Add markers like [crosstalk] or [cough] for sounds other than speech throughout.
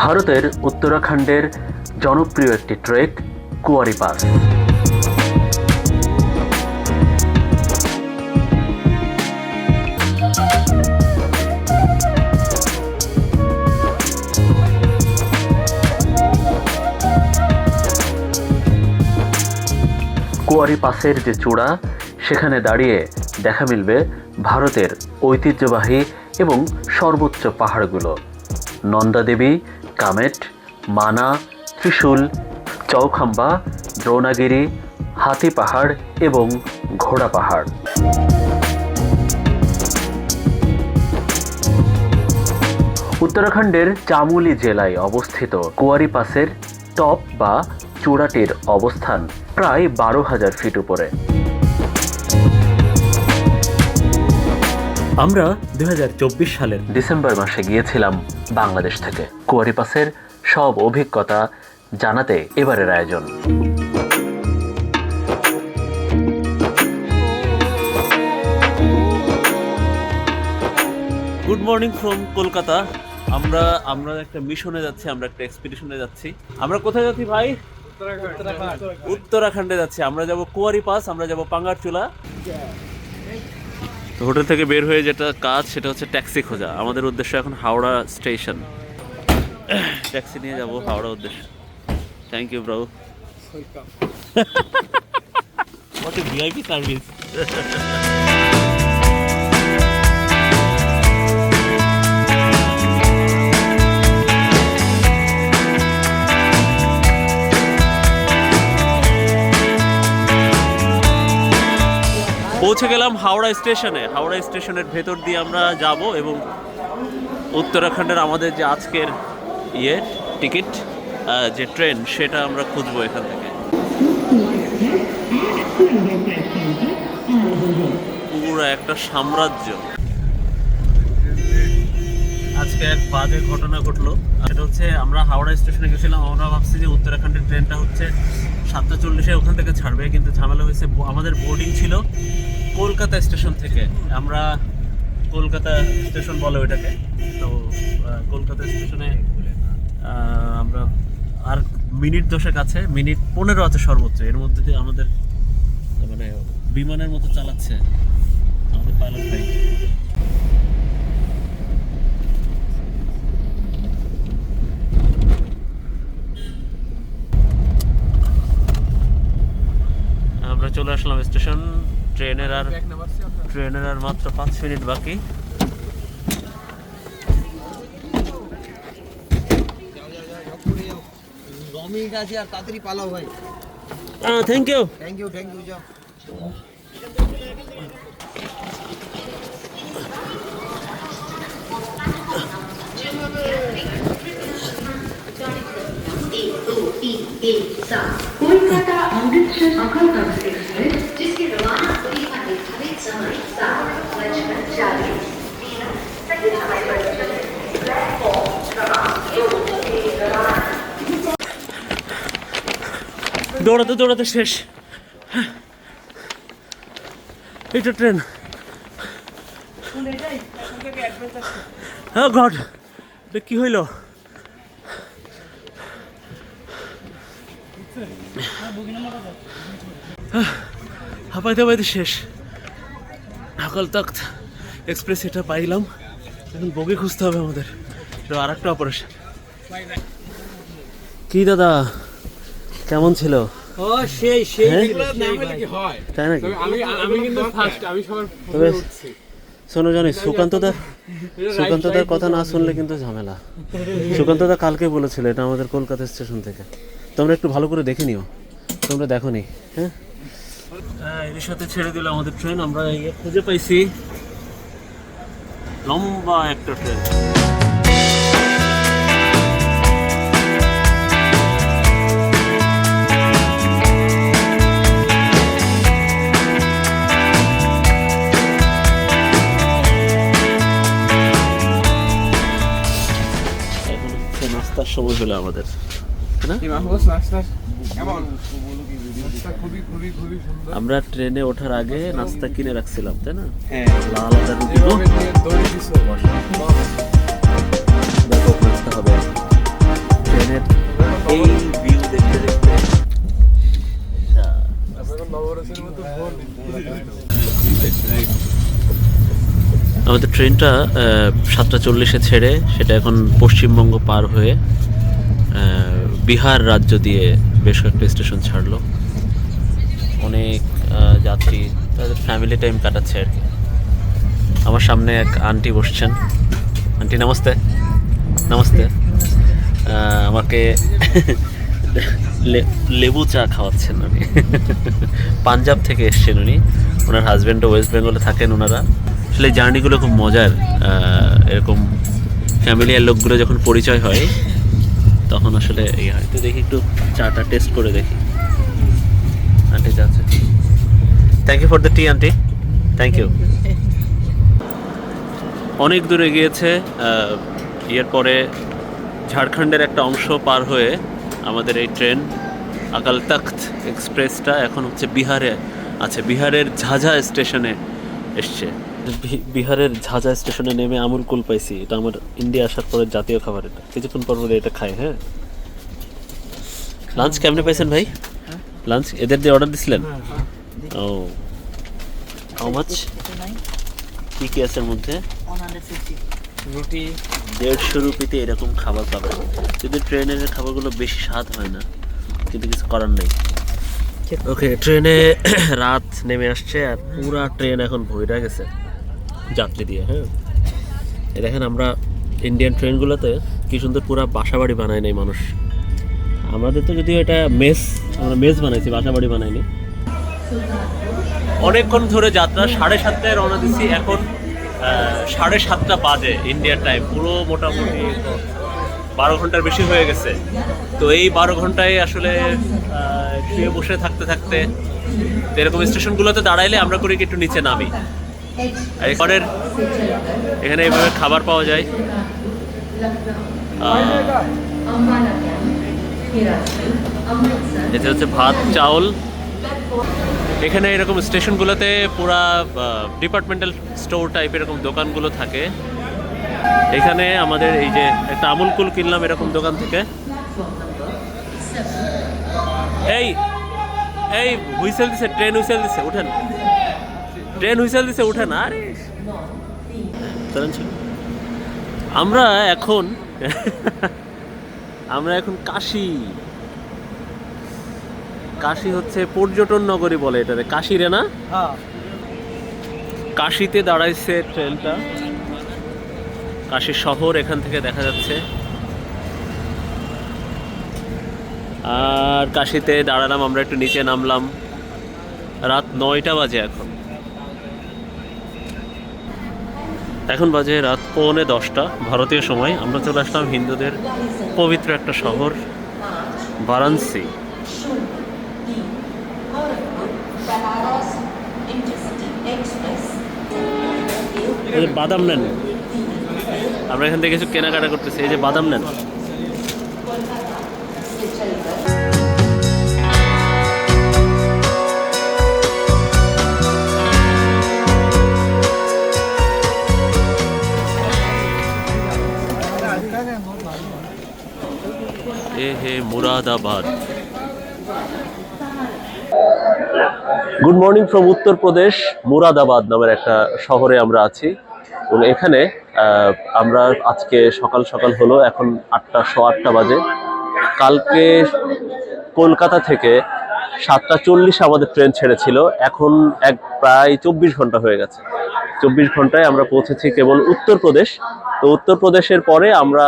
ভারতের উত্তরাখণ্ডের জনপ্রিয় একটি ট্রেক, কুয়ারি পাস কুয়ারি পাসের যে চূড়া, সেখানে দাঁড়িয়ে দেখা মিলবে ভারতের ঐতিহ্যবাহী এবং সর্বোচ্চ পাহাড়গুলো। নন্দাদেবী কামেট, মানা, ত্রিশূল, চৌখাম্বা, দ্রোণাগিরি, হাতি পাহাড় এবং ঘোড়া পাহাড়। উত্তরাখণ্ডের চামুলি জেলায় অবস্থিত কুয়ারি পাসের টপ বা চূড়াটির অবস্থান প্রায় বারো হাজার ফিট উপরে। আমরা দুই হাজার চব্বিশ সালের ডিসেম্বর মাসে গিয়েছিলাম বাংলাদেশ থেকে। কুয়ারি পাসের সব অভিজ্ঞতা জানাতে এবারের আয়োজন। গুড মর্নিং ফ্রম কলকাতা আমরা আমরা একটা মিশনে যাচ্ছি আমরা একটা এক্সপিডিশনে যাচ্ছি। আমরা কোথায় যাচ্ছি ভাই? উত্তরাখণ্ডে যাচ্ছি। আমরা যাব কুয়ারি পাস আমরা যাব পাঙ্গারচুলা। তো হোটেল থেকে বের হয়ে যেটা কাজ সেটা হচ্ছে ট্যাক্সি খোঁজা। আমাদের উদ্দেশ্য এখন হাওড়া স্টেশন। ট্যাক্সি নিয়ে যাব হাওড়া উদ্দেশ্য। Thank you bro what a VIP service পৌঁছে গেলাম হাওড়া স্টেশনে। হাওড়া স্টেশনের ভেতর দিয়ে আমরা যাব এবং উত্তরাখণ্ডের আমাদের যে আজকের ইয়ে টিকিট যে ট্রেন, সেটা আমরা খুঁজবো এখান থেকে। পুরো একটা সাম্রাজ্য। আজকে এক বাজে ঘটনা ঘটলো। সেটা হচ্ছে, আমরা হাওড়া স্টেশনে গেছিলাম, আমরা ভাবছি যে উত্তরাখণ্ডের ট্রেনটা হচ্ছে সাতটা চল্লিশে ওখান থেকে ছাড়বে, কিন্তু ঝামেলা হয়েছে আমাদের বোর্ডিং ছিল কলকাতা স্টেশন থেকে। আমরা কলকাতা স্টেশন বলে ওইটাকে। তো কলকাতা স্টেশনে আমরা আর মিনিট দশেক আছে, মিনিট পনেরো আছে সর্বোচ্চ। এর মধ্যে দিয়ে আমাদের মানে বিমানের মতো চালাচ্ছে আমাদের পাইলট ভাই। আমরা চলে আসলাম স্টেশন। ট্রেনের আর ট্রেনের আর মাত্র পাঁচ মিনিট বাকি। রমিক আছে আর তাড়াতাড়ি পালাও ভাই। Thank you thank you thank you Kolkata Amritsar अकलतख्त express जिसकी रवाना हुई का निर्धारित समय सात बजकर चालीस मिनट सही समय पर चले प्लेटफॉर्म क्रमांक दो के रवाना দৌড়াতে দৌড়াতে শেষ এটা ট্রেন হ্যাঁ গড এটা কি হইল হাঁপাইতে হাঁপাইতে শেষ। সকাল তক্ত এক্সপ্রেস এটা পাইলাম। এখন বগি খুঁজতে হবে আমাদের। এটা আর একটা অপারেশন কি দাদা? কেমন ছিল? ও সেই সেই। হ্যাঁ? ভাই। তাই নাকি? আমি আমি কিন্তু ফার্স্ট আমি সবার শোনো জানি সুকান্তদার সুকান্তদার কথা না শুনলে কিন্তু ঝামেলা। সুকান্তদা কালকে বলেছিল এটা আমাদের কলকাতা স্টেশন থেকে। তোমরা একটু ভালো করে দেখে নিও। তোমরা দেখো নি হ্যাঁ? এর সাথে ছেড়ে দিল আমাদের ট্রেন আমরা খুঁজে পাইছি। লম্বা একটা ট্রেন নাস্তার সময় হলো আমাদের। না? আমরা ট্রেনে ওঠার আগে নাস্তা কিনে রাখছিলাম তাই না? হ্যাঁ। লাল আদা রুটি ব্যাপক নাস্তা হবে। ট্রেনের এই ভিউ দেখতে দেখতে। আমাদের ট্রেনটা সাতটা চল্লিশে ছেড়ে সেটা এখন পশ্চিমবঙ্গ পার হয়ে বিহার রাজ্য দিয়ে বেশ কয়েকটা স্টেশন ছাড়লো। অনেক যাত্রী, তাদের ফ্যামিলি টাইম কাটাচ্ছে আর কি। আমার সামনে এক আন্টি বসছেন। আন্টি নমস্তে। নমস্তে। আমাকে [laughs] লেবু চা খাওয়াচ্ছেন উনি। [laughs] পাঞ্জাব থেকে এসছেন উনি। ওনার হাজব্যান্ডও ওয়েস্ট বেঙ্গলে থাকেন ওনারা আসলে জার্নিগুলো খুব মজার। এরকম ফ্যামিলিয়ার লোকগুলো যখন পরিচয় হয় তখন আসলে এই হয়। তো দেখি একটু চাটা টেস্ট করে দেখি। আন্টি যাচ্ছে। Thank you for the tea aunty. Thank you অনেক দূরে গিয়েছে এর পরে ঝাড়খণ্ডের একটা অংশ পার হয়ে আমাদের এই ট্রেন আকাল তখ্ত এক্সপ্রেসটা এখন হচ্ছে বিহারে আছে। বিহারের ঝাঝা স্টেশনে এসছে। বিহারের ঝাঝা স্টেশনে নেমে আমুল কুল পাইছি। এটা আমার ইন্ডিয়া আসার পরে জাতীয় খাবার এটা। কিছুক্ষণ পর পরে এটা খাই হ্যাঁ? লাঞ্চ কেমনে পাইছেন ভাই? লাঞ্চ এদের দিয়ে অর্ডার দিছিলেন? ও। হাউ মাচ কি কি আছে এর মধ্যে? রুটি। দেড়শো রুপিতে এরকম খাবার পাবেন। যদি ট্রেনের খাবারগুলো বেশি স্বাদ হয় না কিন্তু কিছু করার নেই। ওকে ট্রেনে [coughs] রাত নেমে আসছে আর পুরা ট্রেন এখন ভইরা গেছে। যাত্রী দিয়ে হ্যাঁ। এই দেখেন আমরা ইন্ডিয়ান ট্রেনগুলোতে কি সুন্দর পুরা বাসা বাড়ি বানায় নেই মানুষ। আমাদের তো যদিও এটা মেস, আমরা মেস বানাইছি বাসা বাড়ি বানাইনি অনেকক্ষণ ধরে যাত্রা, সাড়ে সাতটায় রওনা দিচ্ছি। এখন সাড়ে সাতটা বাজে ইন্ডিয়ান টাইম পুরো মোটামুটি বারো ঘণ্টার বেশি হয়ে গেছে। তো এই বারো ঘন্টায় আসলে শুয়ে বসে থাকতে থাকতে এরকম স্টেশনগুলোতে দাঁড়াইলে আমরা করি কি একটু নিচে নামি। আর এখানে এইভাবে খাবার পাওয়া যায়। এতে হচ্ছে ভাত, চাউল। এখানে এরকম স্টেশনগুলোতে পুরা ডিপার্টমেন্টাল স্টোর টাইপ এরকম দোকানগুলো থাকে। এখানে আমাদের এই যে একটা আমুল কুল কিনলাম এরকম দোকান থেকে। এই এই, হুইসেল দিছে, ট্রেন হুইসেল দিছে, উঠেন। ট্রেন হুইসেল দিছে উঠে না? আরে। আমরা এখন [laughs] আমরা এখন কাশি। কাশি হচ্ছে পর্যটন নগরী বলে এটারে কাশি রে না? হ্যাঁ। কাশিতে দাঁড়াইছে ট্রেনটা। কাশি শহর এখান থেকে দেখা যাচ্ছে। আর কাশিতে দাঁড়ালাম আমরা একটু নিচে নামলাম। রাত নয়টা বাজে এখন। এখন বাজে রাত পৌনে দশটা, ভারতীয় সময়। আমরা চলে আসলাম হিন্দুদের পবিত্র একটা শহর, বারাণসী। বাদাম নেন। আমরা এখান থেকে কিছু কেনাকাটা করতেছি। এই যে বাদাম নেন। Hey Moradabad. Good morning from Uttar Pradesh Moradabad নামের একটা শহরে আমরা আছি। এবং এখানে আমরা আজকে সকাল সকাল হলো, এখন আটটা, শো, আটটা বাজে। কালকে কলকাতা থেকে সাতটা চল্লিশে আমাদের ট্রেন ছেড়েছিল। এখন এক, প্রায় চব্বিশ ঘণ্টা হয়ে গেছে। চব্বিশ ঘন্টায় আমরা পৌঁছেছি কেবল উত্তরপ্রদেশ তো উত্তরপ্রদেশের পরে আমরা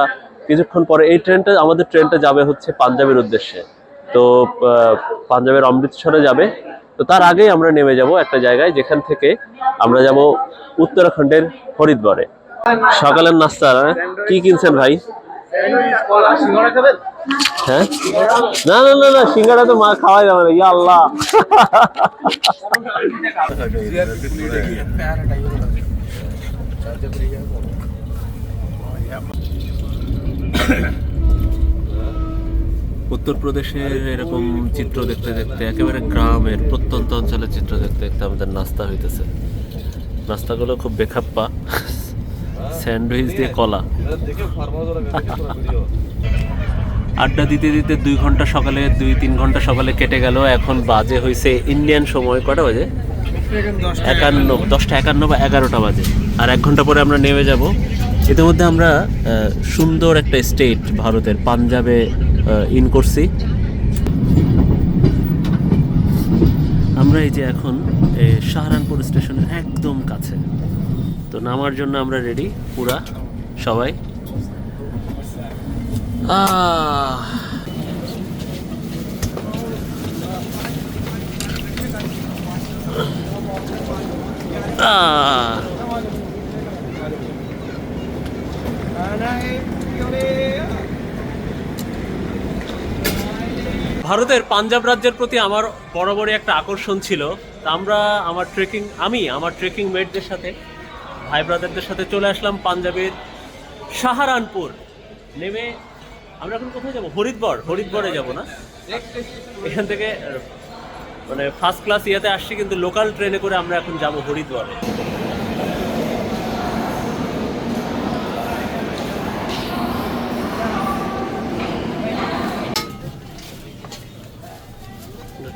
কিছুক্ষণ পরে এই ট্রেনটা, আমাদের ট্রেনটা যাবে হচ্ছে পাঞ্জাবের উদ্দেশ্যে। তো পাঞ্জাবের অমৃতসরে যাবে। তো তার আগেই আমরা নেমে যাব একটা জায়গায়, যেখান থেকে আমরা যাব উত্তরাখণ্ডের হরিদ্বারে। সকালের নাস্তা? কি কিনছেন ভাই? হ্যাঁ? না না না না, সিঙ্গারা তো মা খাওয়াই যাবে না ইয়া আল্লাহ উত্তরপ্রদেশের এরকম চিত্র দেখতে দেখতে একেবারে গ্রামের প্রত্যন্ত অঞ্চলের চিত্র দেখতে দেখতে আমাদের নাস্তা হইতেছে। নাস্তাগুলো খুব বেখাপ্পা। স্যান্ডউইচ দিয়ে কলা। আড্ডা দিতে দিতে দুই ঘণ্টা সকালে দুই তিন ঘণ্টা সকালে কেটে গেল। এখন বাজে হয়েছে ইন্ডিয়ান সময়। কটা বাজে? একান্ন দশটা একান্ন বা এগারোটা বাজে। আর এক ঘণ্টা পরে আমরা নেমে যাব। ইতিমধ্যে আমরা সুন্দর একটা স্টেট ভারতের পাঞ্জাবে ইন করছি। আমরা এই যে এখন এ, সাহারানপুর স্টেশনের একদম কাছে। তো নামার জন্য আমরা রেডি পুরা সবাই। আহ আহ ভারতের পাঞ্জাব রাজ্যের প্রতি আমার বরাবরই একটা আকর্ষণ ছিল। আমরা আমার ট্রেকিং আমি আমার ট্রেকিং মেটদের সাথে, ভাই ব্রাদারদের সাথে চলে আসলাম পাঞ্জাবের সাহারানপুর। নেমে আমরা এখন কোথায় যাব? হরিদ্বার। হরিদ্বারে যাব না? এখান থেকে মানে ফার্স্ট ক্লাস ইয়াতে আসছি, কিন্তু লোকাল ট্রেনে করে আমরা এখন যাব হরিদ্বারে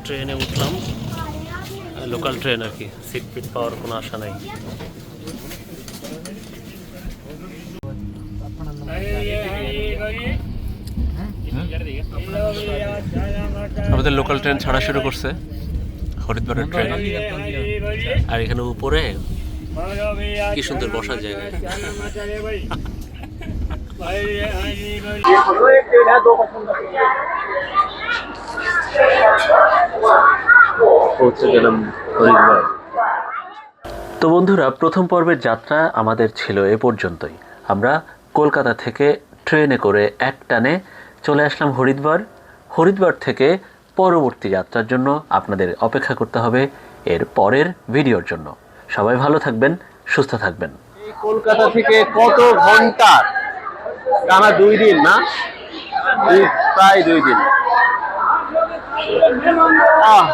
ট্রেনে উঠলাম লোকাল ট্রেন আর কি সিট ফিট পাওয়ার কোনো আশা নাই। আমাদের লোকাল ট্রেন ছাড়া শুরু করছে হরিদ্বারের ট্রেন আর এখানে উপরে কি সুন্দর বসার জায়গা। [laughs] গেলাম হরিদ্বার। তো বন্ধুরা প্রথম পর্বের যাত্রা আমাদের ছিল এ পর্যন্তই। আমরা কলকাতা থেকে ট্রেনে করে এক টানে চলে আসলাম হরিদ্বার। হরিদ্বার থেকে পরবর্তী যাত্রার জন্য আপনাদের অপেক্ষা করতে হবে এর পরের ভিডিওর জন্য। সবাই ভালো থাকবেন সুস্থ থাকবেন। কলকাতা থেকে কত ঘণ্টা? টানা দুই দিন না? প্রায় দুই দিন। আহ